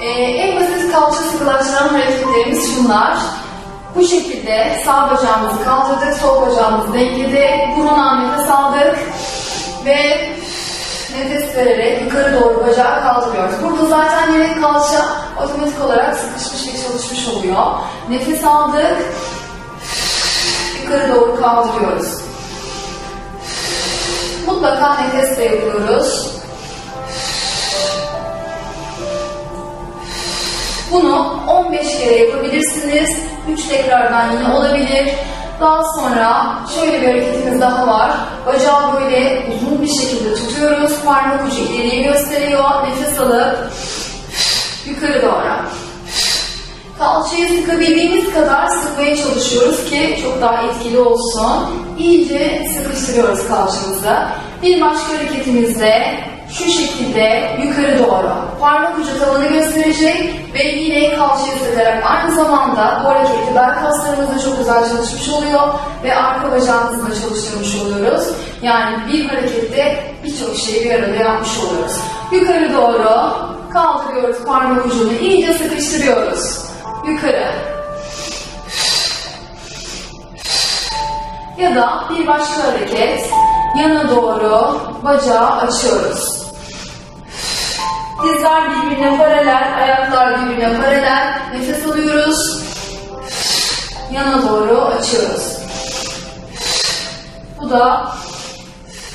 Ee, en basit kalça sıkılaştıran hareketlerimiz şunlar. Bu şekilde sağ bacağımızı kaldırdık, sol bacağımızı denkledi, burundan nefes aldık ve nefes vererek yukarı doğru bacağı kaldırıyoruz. Burada zaten direkt kalça otomatik olarak sıkışmış ve çalışmış oluyor. Nefes aldık, yukarı doğru kaldırıyoruz. Mutlaka nefesle yapıyoruz. Bunu 15 kere yapabilirsiniz. 3 tekrardan yine olabilir. Daha sonra şöyle bir hareketimiz daha var. Bacağı böyle uzun bir şekilde tutuyoruz. Parmak ucu ileriye gösteriyor. Nefes alıp yukarı doğru. Kalçayı sıkabildiğimiz kadar sıkmaya çalışıyoruz ki çok daha etkili olsun. İyice sıkıştırıyoruz kalçamızı. Bir başka hareketimizde şu şekilde yukarı doğru. Parmak ucu tavanı gösterecek ve yine kalçayı sıkarak aynı zamanda bu hareketi bel kaslarımız da çok güzel çalışmış oluyor ve arka bacağımızı da çalıştırmış oluyoruz. Yani bir harekette birçok şeyi bir arada yapmış oluyoruz. Yukarı doğru kaldırıyoruz parmak ucunu iyice sıkıştırıyoruz. Yukarı. Ya da bir başka hareket yana doğru bacağı açıyoruz. Dizler birbirine paralel, ayaklar birbirine paralel. Nefes alıyoruz. Yana doğru açıyoruz. Bu da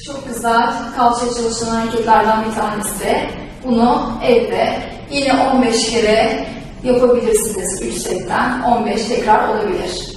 çok güzel kalça çalışan hareketlerden bir tanesi. Bunu evde yine 15 kere yapabilirsiniz 3 setten 15 tekrar olabilir.